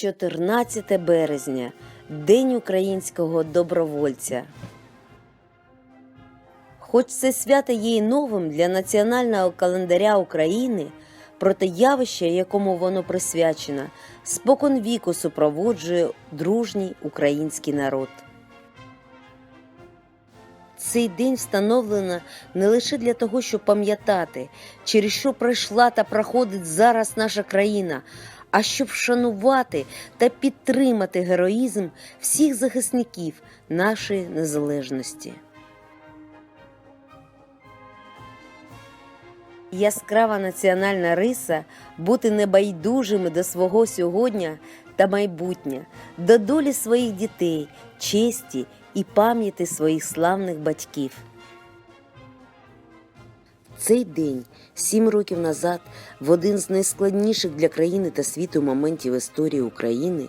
14 березня День українського добровольця. Хоч це свято є й новим для національного календаря України, проте явище, якому воно присвячено, спокон віку супроводжує дружній український народ. Цей день встановлено не лише для того, щоб пам'ятати, через що пройшла та проходить зараз наша країна, а щоб вшанувати та підтримати героїзм всіх захисників нашої незалежності. Яскрава національна риса бути небайдужими до свого сьогодення та майбутнє, до долі своїх дітей, честі і пам'яті своїх славних батьків. Цей день, сім років назад, в один з найскладніших для країни та світу моментів історії України,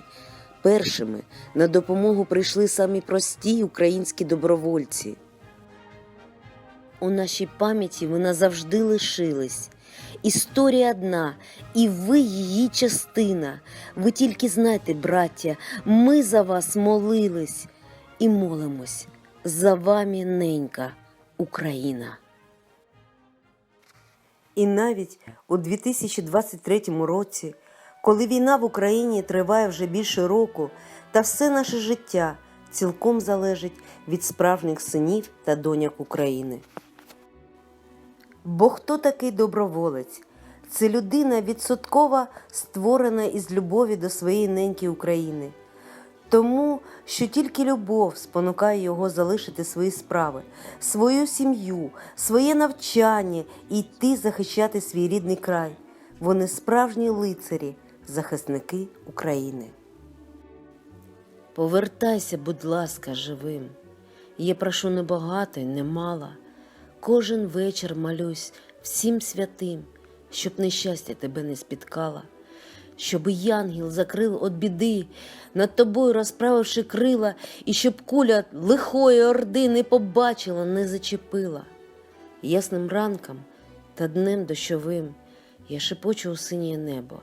першими на допомогу прийшли самі прості українські добровольці. У нашій пам'яті ви назавжди лишились. Історія одна, і ви її частина. Ви тільки знайте, браття, ми за вас молились і молимось. За вами ненька Україна. І навіть у 2023 році, коли війна в Україні триває вже більше року, та все наше життя цілком залежить від справжніх синів та доньок України. Бо хто такий доброволець? Це людина відсотково створена із любові до своєї неньки України. Тому що тільки любов спонукає його залишити свої справи, свою сім'ю, своє навчання і йти захищати свій рідний край. Вони справжні лицарі, захисники України. Повертайся, будь ласка, живим. Я прошу не багато й не мало. Кожен вечір молюсь всім святим, щоб нещастя тебе не спіткало, щоб янгіл закрив від біди, над тобою розправивши крила, і щоб куля лихої орди не побачила, не зачепила. Ясним ранком та днем дощовим я шепочу у синє небо.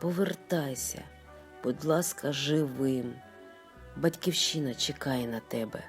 Повертайся, будь ласка, живим. Батьківщина чекає на тебе.